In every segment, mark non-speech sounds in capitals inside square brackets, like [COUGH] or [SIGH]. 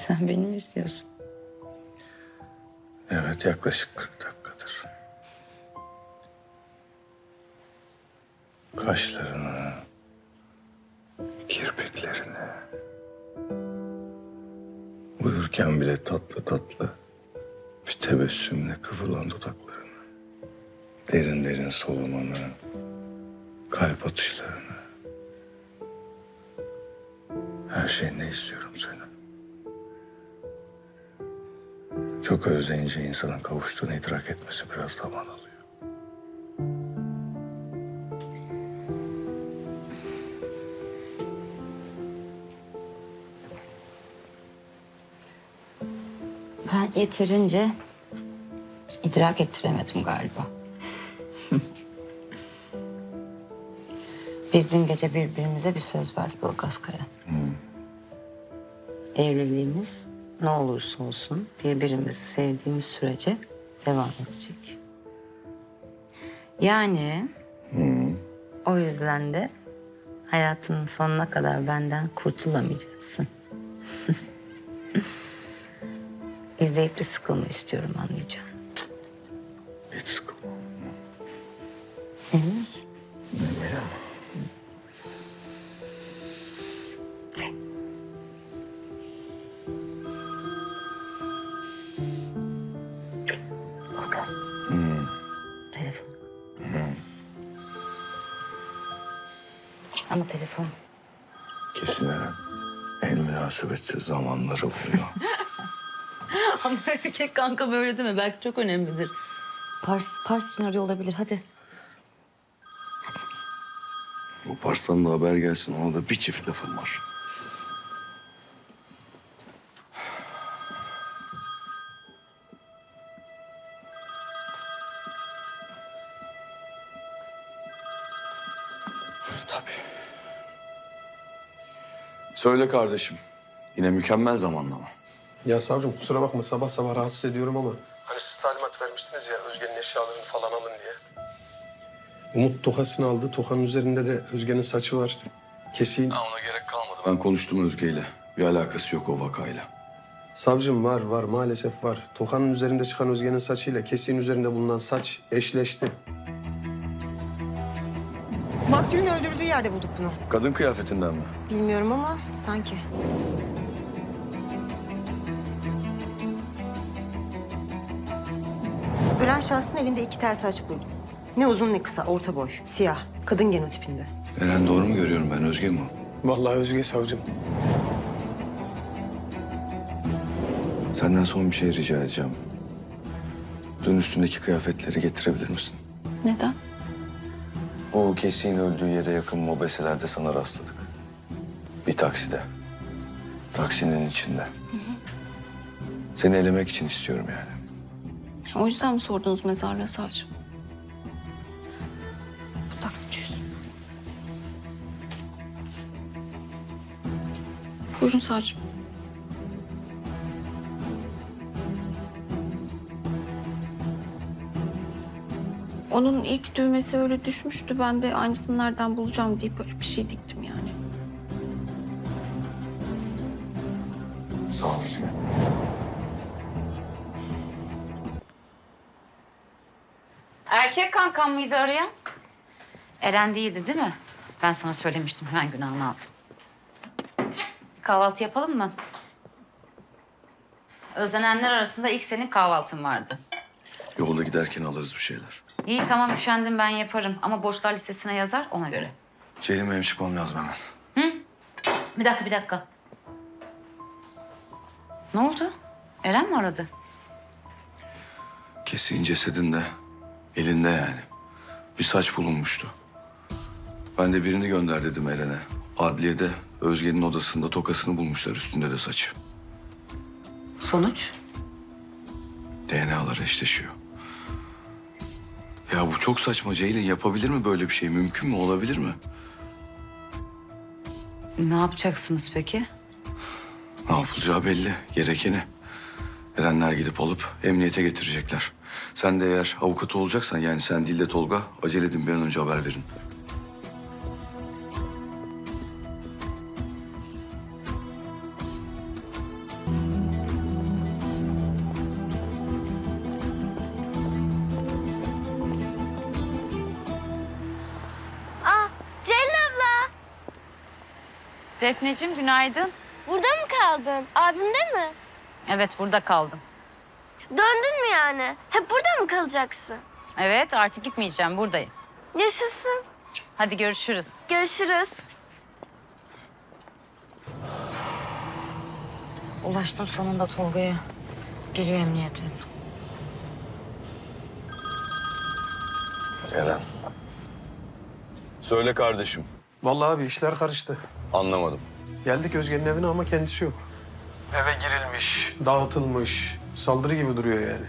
Sen beni mi izliyorsun? Evet yaklaşık 40 dakikadır. Kaşlarını, kirpiklerini, uyurken bile tatlı tatlı bir tebessümle kıvrılan dudaklarını, derin derin solumanı, kalp atışlarını. Her şeyini istiyorum senin. Çok özleyince insanın kavuştuğunu idrak etmesi biraz zaman alıyor. Ben yeterince idrak ettiremedim galiba. Biz dün gece birbirimize bir söz verdik Ilgazkaya. Evliliğimiz ne olursa olsun birbirimizi sevdiğimiz sürece devam edecek. Yani o yüzden de hayatının sonuna kadar benden kurtulamayacaksın. [LAUGHS] İzleyip de sıkılma istiyorum anlayacağım. Hiç sıkılma. Telefon. Kesin Eren. En münasebetsiz zamanları oluyor. [LAUGHS] Ama erkek kanka böyle deme. Belki çok önemlidir. Pars, Pars için arıyor olabilir. Hadi. Hadi. Bu Pars'tan da haber gelsin. Ona da bir çift lafım var. [SIGHS] Tabii. Söyle kardeşim. Yine mükemmel zamanlama. Ya savcım kusura bakma sabah sabah rahatsız ediyorum ama... Hani siz talimat vermiştiniz ya Özge'nin eşyalarını falan alın diye. Umut tokasını aldı. Tokanın üzerinde de Özge'nin saçı var. Kesin. Ha, ona gerek kalmadı. Ben konuştum Özge'yle. Bir alakası yok o vakayla. Savcım var var maalesef var. Tokanın üzerinde çıkan Özge'nin saçıyla kesin üzerinde bulunan saç eşleşti. Maktulün öldürdüğü yerde bulduk bunu. Kadın kıyafetinden mi? Bilmiyorum ama sanki. Ölen şahsın elinde iki tel saç buldum. Ne uzun ne kısa, orta boy, siyah, kadın genotipinde. Eren doğru mu görüyorum ben Özge mi? o? Vallahi Özge savcım. Senden son bir şey rica edeceğim. Dün üstündeki kıyafetleri getirebilir misin? Neden? O kesin öldüğü yere yakın mobeselerde sana rastladık. Bir takside. Taksinin içinde. Seni elemek için istiyorum yani. O yüzden mi sordunuz mezarlığı savcım? Bu taksiciyiz. Buyurun savcım. Onun ilk düğmesi öyle düşmüştü. Ben de aynısını nereden bulacağım deyip böyle bir şey diktim yani. Sağ ol Özge. Erkek kankam mıydı arayan? Eren değildi değil mi? Ben sana söylemiştim hemen günahını aldın. Bir kahvaltı yapalım mı? Özlenenler arasında ilk senin kahvaltın vardı. Yolda giderken alırız bir şeyler. İyi tamam üşendim ben yaparım ama borçlar listesine yazar ona göre. Ceylin benim çıkmam lazım hemen. Bir dakika bir dakika. Ne oldu? Eren mi aradı? Kesin cesedinde, elinde yani. Bir saç bulunmuştu. Ben de birini gönder dedim Eren'e. Adliyede Özge'nin odasında tokasını bulmuşlar üstünde de saçı. Sonuç? DNA'lar eşleşiyor. Ya bu çok saçma Ceylin. Yapabilir mi böyle bir şey? Mümkün mü? Olabilir mi? Ne yapacaksınız peki? Ne yapılacağı belli. Gerekeni. Erenler gidip alıp emniyete getirecekler. Sen de eğer avukatı olacaksan yani sen değil de Tolga acele edin bir an önce haber verin. Defneciğim günaydın. Burada mı kaldın? Abimde mi? Evet burada kaldım. Döndün mü yani? Hep burada mı kalacaksın? Evet artık gitmeyeceğim buradayım. Yaşasın. Hadi görüşürüz. Görüşürüz. Ulaştım sonunda Tolga'ya. Geliyor emniyete. Eren. Söyle kardeşim. Vallahi abi işler karıştı. Anlamadım. Geldik Özge'nin evine ama kendisi yok. Eve girilmiş, dağıtılmış. Saldırı gibi duruyor yani.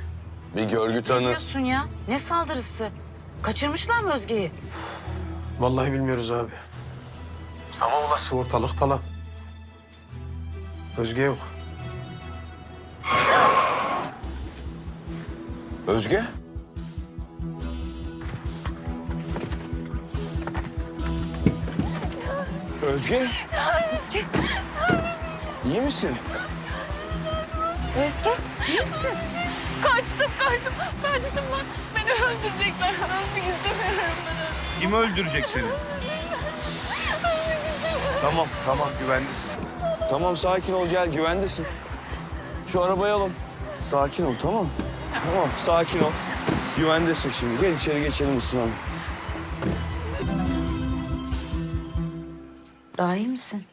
Bir görgü Ne tanı... diyorsun ya? Ne saldırısı? Kaçırmışlar mı Özge'yi? Vallahi bilmiyoruz abi. Ama olası ortalık talan. Özge yok. Özge? Özge? Özge. İyi misin? Özge iyi misin? Kaçtım kaçtım. Kaçtım bak. Beni öldürecekler. Ölmek istemiyorum ben. Kim öldürecek seni? tamam, tamam güvendesin. Tamam sakin ol gel güvendesin. Şu arabayı alın. Sakin ol tamam Tamam sakin ol. Güvendesin şimdi. Gel içeri geçelim ısınalım. Daha iyi misin?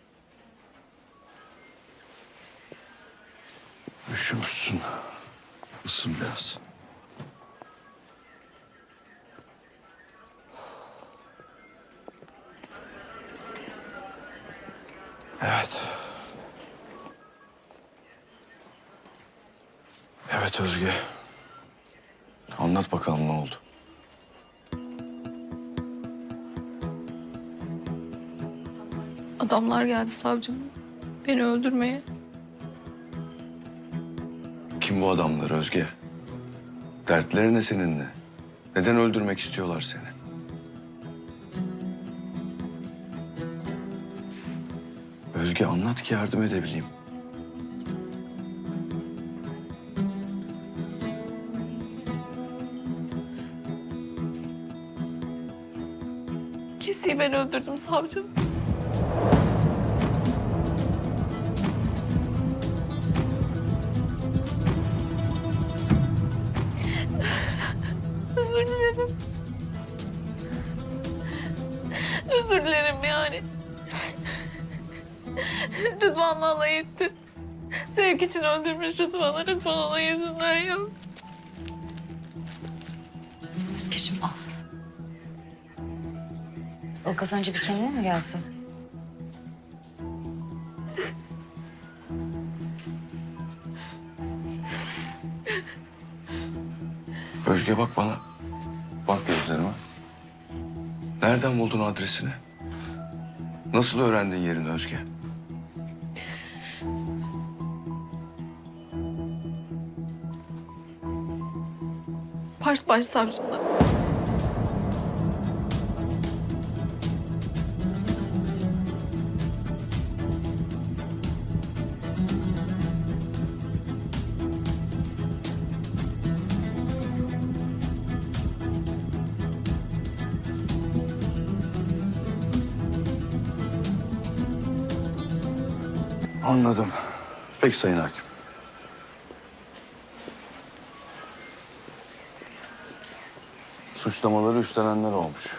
Üşümüşsün. Isın biraz. Evet. Evet Özge. Anlat bakalım ne oldu? Adamlar geldi savcım. Beni öldürmeye. Kim bu adamlar Özge? Dertleri ne seninle? Neden öldürmek istiyorlar seni? Özge anlat ki yardım edebileyim. Kesiyi ben öldürdüm savcım. Özür dilerim. Özür dilerim yani. Rıdvan'la alay etti. Sevk için öldürmüş Rıdvan'ı. Rıdvan ona yüzünden yok. Özgeciğim al. Ilgaz önce bir kendine mi gelsin? Özge bak bana. Nereden buldun adresini? Nasıl öğrendin yerini Özge? Pars başsavcımla. Anladım. Peki Sayın Hakim. Suçlamaları üstlenenler olmuş.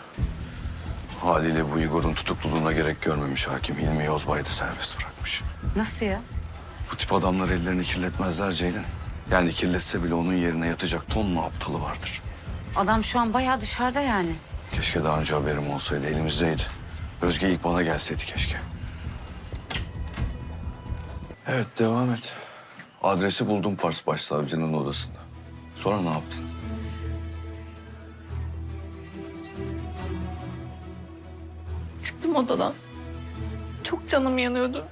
Haliyle bu Igor'un tutukluluğuna gerek görmemiş hakim. Hilmi Yozbay'ı da serbest bırakmış. Nasıl ya? Bu tip adamlar ellerini kirletmezler Ceylin. Yani kirletse bile onun yerine yatacak tonla aptalı vardır. Adam şu an bayağı dışarıda yani. Keşke daha önce haberim olsaydı, elimizdeydi. Özge ilk bana gelseydi keşke. Evet, devam et. Adresi buldum Pars Başsavcının odasında. Sonra ne yaptın? Çıktım odadan. Çok canım yanıyordu.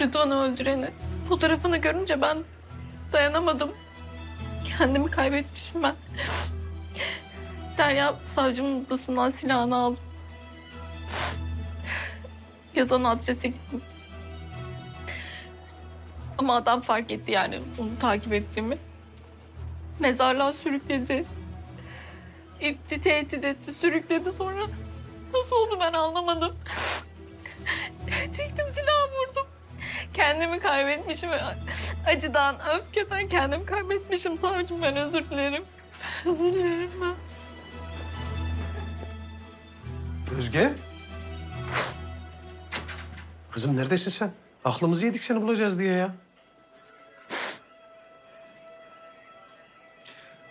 Rıdvan'ı öldüreni. Fotoğrafını görünce ben dayanamadım. Kendimi kaybetmişim ben. Derya savcımın odasından silahını aldım. Yazan adrese gittim. Ama adam fark etti yani onu takip ettiğimi. Mezarlığa sürükledi. İtti, tehdit etti, sürükledi sonra. Nasıl oldu ben anlamadım. Çektim silahı. Kendimi kaybetmişim. Acıdan, öfkeden kendimi kaybetmişim savcım. Ben özür dilerim. Özür dilerim ben. Özge. Kızım neredesin sen? Aklımızı yedik seni bulacağız diye ya.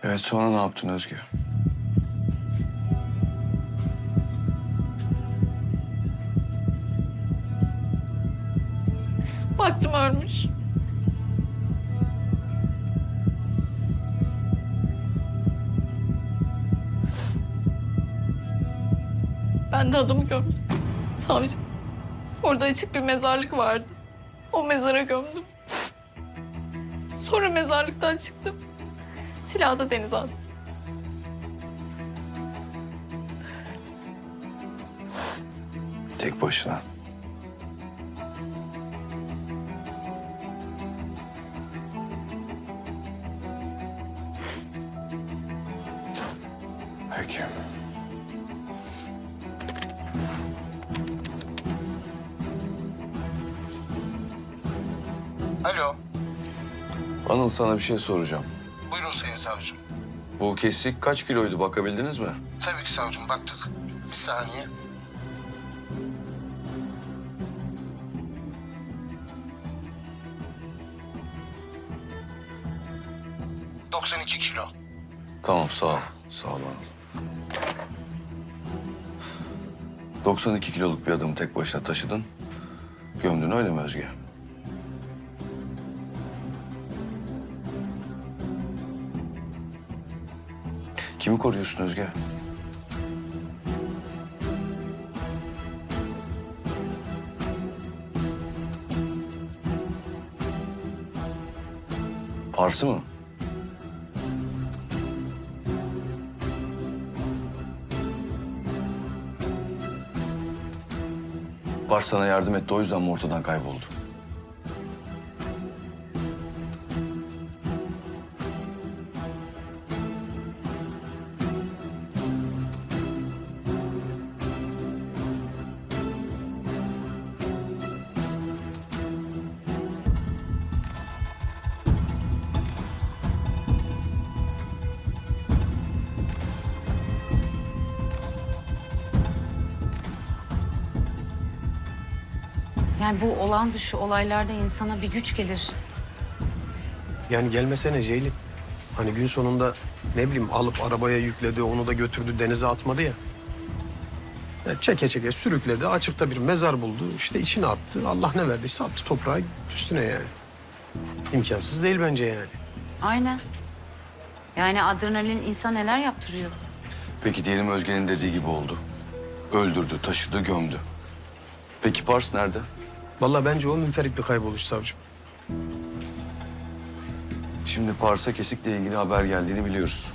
Evet sonra ne yaptın Özge? Baktım ölmüş. Ben de adamı gömdüm. Savcım. Orada açık bir mezarlık vardı. O mezara gömdüm. Sonra mezarlıktan çıktım. Silahı da denize attım. Tek başına. Peki. Alo. Anıl sana bir şey soracağım. Bu kesik kaç kiloydu bakabildiniz mi? Tabii ki savcım baktık. Bir saniye. ...92 kilo. Tamam sağ ol. Sağ ol Anıl. 92 kiloluk bir adamı tek başına taşıdın. Gömdün öyle mi Özge? Kimi koruyorsun Özge? Pars'ı mı? Pars sana yardım etti o yüzden mi ortadan kayboldu? Yani bu olan dışı olaylarda insana bir güç gelir. Yani gelmesene Ceylin. Hani gün sonunda ne bileyim alıp arabaya yükledi, onu da götürdü denize atmadı ya. Ya çeke çeke sürükledi, açıkta bir mezar buldu. işte içine attı. Allah ne verdiyse attı toprağa üstüne yani. İmkansız değil bence yani. Aynen. Yani adrenalin insan neler yaptırıyor. Peki diyelim Özge'nin dediği gibi oldu. Öldürdü, taşıdı, gömdü. Peki Pars nerede? Vallahi bence o münferit bir kayboluş savcım. Şimdi Pars'a kesikle ilgili haber geldiğini biliyoruz.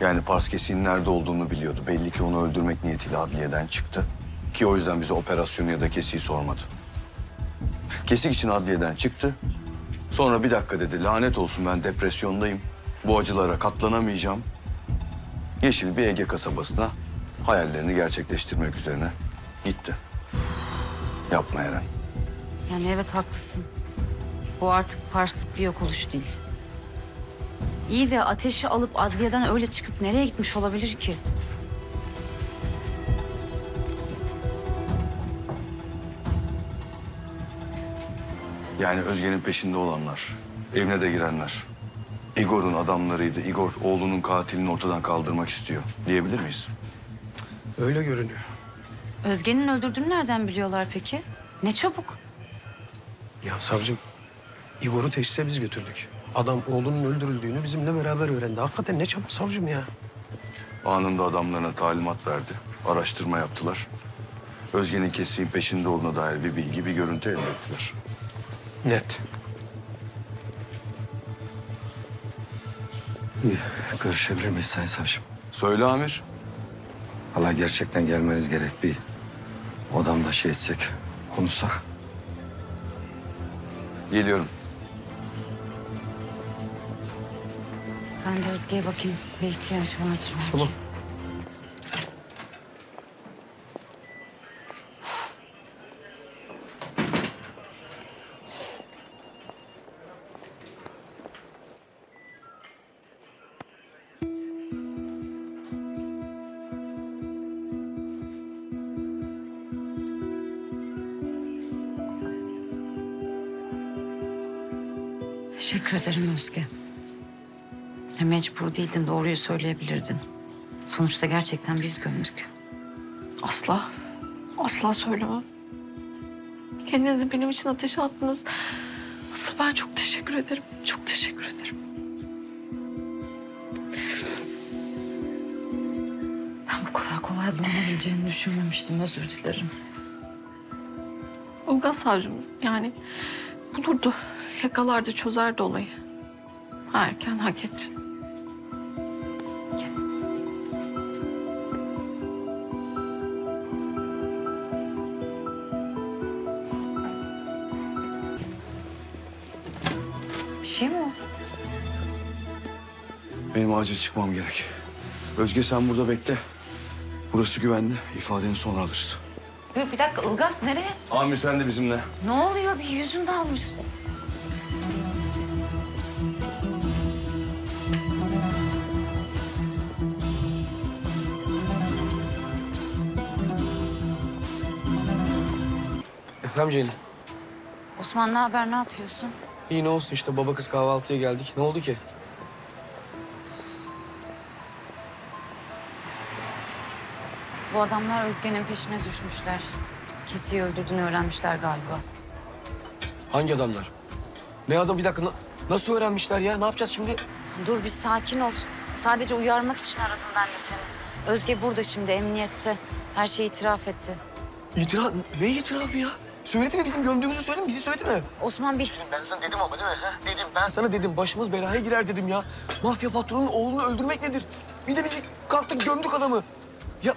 Yani Pars kesiğin nerede olduğunu biliyordu. Belli ki onu öldürmek niyetiyle adliyeden çıktı. Ki o yüzden bize operasyonu ya da kesiği sormadı. Kesik için adliyeden çıktı. Sonra bir dakika dedi lanet olsun ben depresyondayım. Bu acılara katlanamayacağım. Yeşil bir Ege kasabasına hayallerini gerçekleştirmek üzerine gitti. Yapma Eren. Yani evet haklısın. Bu artık parslık bir yok oluş değil. İyi de ateşi alıp adliyeden öyle çıkıp nereye gitmiş olabilir ki? Yani Özge'nin peşinde olanlar, evine de girenler. Igor'un adamlarıydı. Igor oğlunun katilini ortadan kaldırmak istiyor. Diyebilir miyiz? Öyle görünüyor. Özge'nin öldürdüğünü nereden biliyorlar peki? Ne çabuk. Ya savcım, Igor'u teşhise biz götürdük. Adam oğlunun öldürüldüğünü bizimle beraber öğrendi. Hakikaten ne çabuk savcım ya. Anında adamlarına talimat verdi. Araştırma yaptılar. Özge'nin kesiğin peşinde olduğuna dair bir bilgi, bir görüntü elde ettiler. Net. Görüşebilir miyiz Sayın Savcım? Söyle Amir. Hala gerçekten gelmeniz gerek bir odamda şey etsek, konuşsak. Geliyorum. Ben de Özge'ye bakayım. Bir ihtiyacı vardır belki. Tamam. Teşekkür ederim Özge. Ya mecbur değildin, doğruyu söyleyebilirdin. Sonuçta gerçekten biz gömdük. Asla. Asla söylemem. Kendinizi benim için ateşe attınız. Asıl ben çok teşekkür ederim. Çok teşekkür ederim. Ben bu kadar kolay bulunabileceğini düşünmemiştim, özür dilerim. Ilgaz savcım yani bulurdu. Yakalardı çözerdi olayı. Erken hak etti. Bir şey mi oldu? Benim acil çıkmam gerek. Özge sen burada bekle. Burası güvenli. İfadeni sonra alırız. Yok bir dakika Ilgaz nereye? Amir sen de bizimle. Ne oluyor? Bir yüzün dalmış. Ceylin. Osman ne haber, ne yapıyorsun? İyi ne olsun işte baba kız kahvaltıya geldik. Ne oldu ki? Bu adamlar Özge'nin peşine düşmüşler. Kesiyi öldürdüğünü öğrenmişler galiba. Hangi adamlar? Ne adam bir dakika na- nasıl öğrenmişler ya? Ne yapacağız şimdi? Dur bir sakin ol. Sadece uyarmak için aradım ben de seni. Özge burada şimdi emniyette. Her şeyi itiraf etti. İtiraf ne itirafı ya? Söyledi mi bizim gömdüğümüzü söyledi mi? Bizi söyledi mi? Osman bir Ben sana dedim ama değil mi? Ha? Dedim ben sana dedim başımız belaya girer dedim ya. Mafya patronunun oğlunu öldürmek nedir? Bir de bizi kalktık gömdük adamı. Ya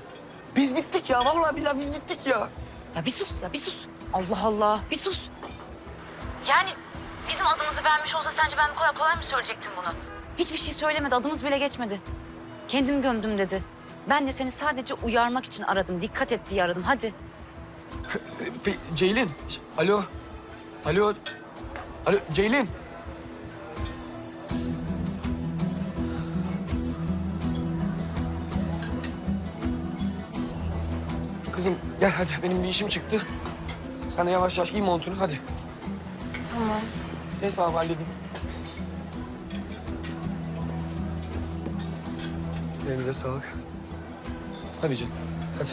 biz bittik ya vallahi billahi biz bittik ya. Ya bir sus ya bir sus. Allah Allah bir sus. Yani bizim adımızı vermiş olsa sence ben bu kadar kolay mı söyleyecektim bunu? Hiçbir şey söylemedi adımız bile geçmedi. Kendim gömdüm dedi. Ben de seni sadece uyarmak için aradım. Dikkat et diye aradım. Hadi. Pe- Ceylin. ş- Alo. Alo. Alo Ceylin. Kızım gel hadi benim bir işim çıktı. Sen de yavaş yavaş giy montunu hadi. Tamam. Ses al halledin. Elinize sağlık. Hadi canım hadi.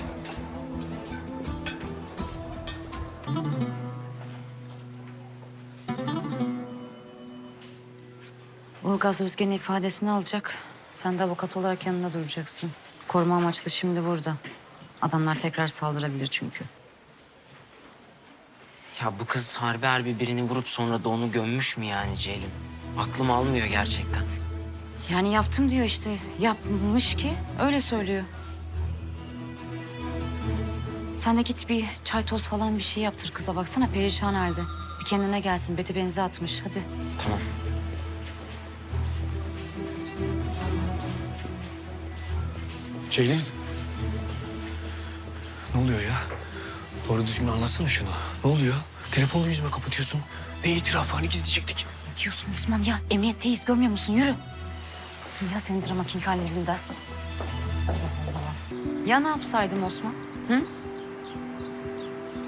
Ulgaz Özge'nin ifadesini alacak. Sen de avukat olarak yanında duracaksın. Koruma amaçlı şimdi burada. Adamlar tekrar saldırabilir çünkü. Ya bu kız harbi harbi birini vurup sonra da onu gömmüş mü yani Ceylin? Aklım almıyor gerçekten. Yani yaptım diyor işte. Yapmış ki öyle söylüyor. Sen de git bir çay toz falan bir şey yaptır kıza. Baksana perişan halde. Bir kendine gelsin. Beti benzi atmış. Hadi. Tamam. Ceylin. Ne oluyor ya? Doğru düzgün anlatsana şunu. Ne oluyor? Telefonu yüzüme kapatıyorsun. Ne itirafı hani gizleyecektik? Ne diyorsun Osman ya? Emniyetteyiz görmüyor musun? Yürü. Bıktım ya senin drama king hallerinden. Ya ne yapsaydım Osman? Hı?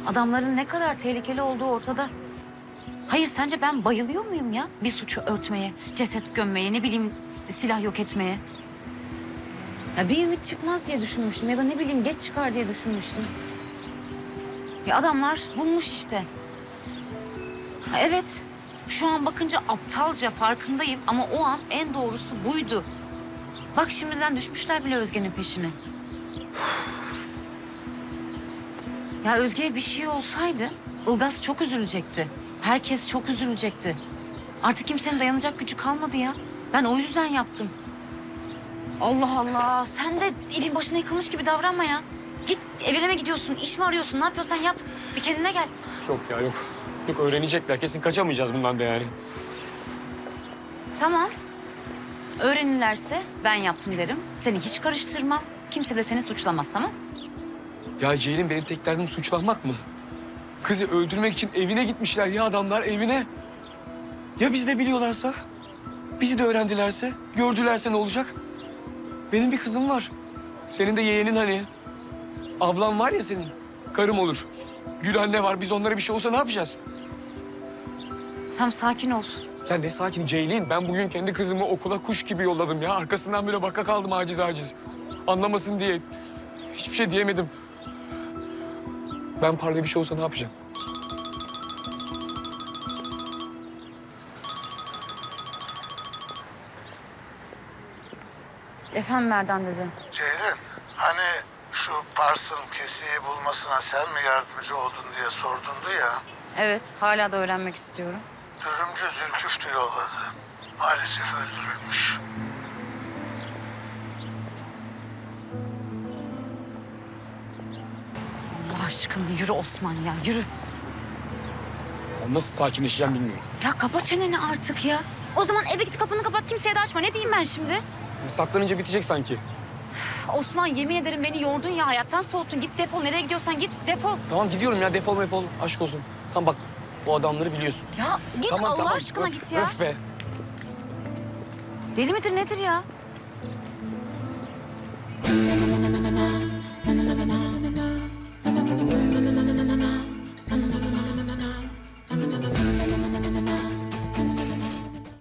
Adamların ne kadar tehlikeli olduğu ortada. Hayır sence ben bayılıyor muyum ya? Bir suçu örtmeye, ceset gömmeye, ne bileyim silah yok etmeye. Ya bir ümit çıkmaz diye düşünmüştüm ya da ne bileyim geç çıkar diye düşünmüştüm. Ya adamlar bulmuş işte. Ha, Evet. Şu an bakınca aptalca farkındayım ama o an en doğrusu buydu. Bak şimdiden düşmüşler bile Özge'nin peşine. Ya Özge'ye bir şey olsaydı Ilgaz çok üzülecekti. Herkes çok üzülecekti. Artık kimsenin dayanacak gücü kalmadı ya. Ben o yüzden yaptım. Allah Allah. Sen de evin başına yıkılmış gibi davranma ya. Git evine mi gidiyorsun, iş mi arıyorsun, ne yapıyorsan yap. Bir kendine gel. Yok ya yok. Yok öğrenecekler. Kesin kaçamayacağız bundan da yani. Tamam. Öğrenirlerse ben yaptım derim. Seni hiç karıştırmam. Kimse de seni suçlamaz tamam? Ya Ceylin benim tek derdim suçlanmak mı? Kızı öldürmek için evine gitmişler ya adamlar evine. Ya biz de biliyorlarsa? Bizi de öğrendilerse, gördülerse ne olacak? Benim bir kızım var. Senin de yeğenin hani. Ablam var ya senin. Karım olur. Gül anne var. Biz onlara bir şey olsa ne yapacağız? Tam sakin ol. Ya ne sakin Ceylin. Ben bugün kendi kızımı okula kuş gibi yolladım ya. Arkasından böyle baka kaldım aciz aciz. Anlamasın diye. Hiçbir şey diyemedim. Ben parla bir şey olsa ne yapacağım? Efendim Merdan dedi. Ceylin, hani şu Pars'ın kesiyi bulmasına sen mi yardımcı oldun diye sordundu ya. Evet hala da öğrenmek istiyorum. Dürümcü Zülküf de yolladı. Maalesef öldürülmüş. Allah aşkına yürü Osman ya yürü. Ben nasıl sakinleşeceğim bilmiyorum. Ya kapa çeneni artık ya. O zaman eve git kapını kapat kimseye de açma. Ne diyeyim ben şimdi? Yani saklanınca bitecek sanki. Osman yemin ederim beni yordun ya hayattan soğuttun. Git defol nereye gidiyorsan git defol. Tamam gidiyorum ya defol mefol. Aşk olsun. Tamam bak o adamları biliyorsun. Ya git tamam, Allah tamam. aşkına Öf, git ya. Öf be. Deli midir nedir ya?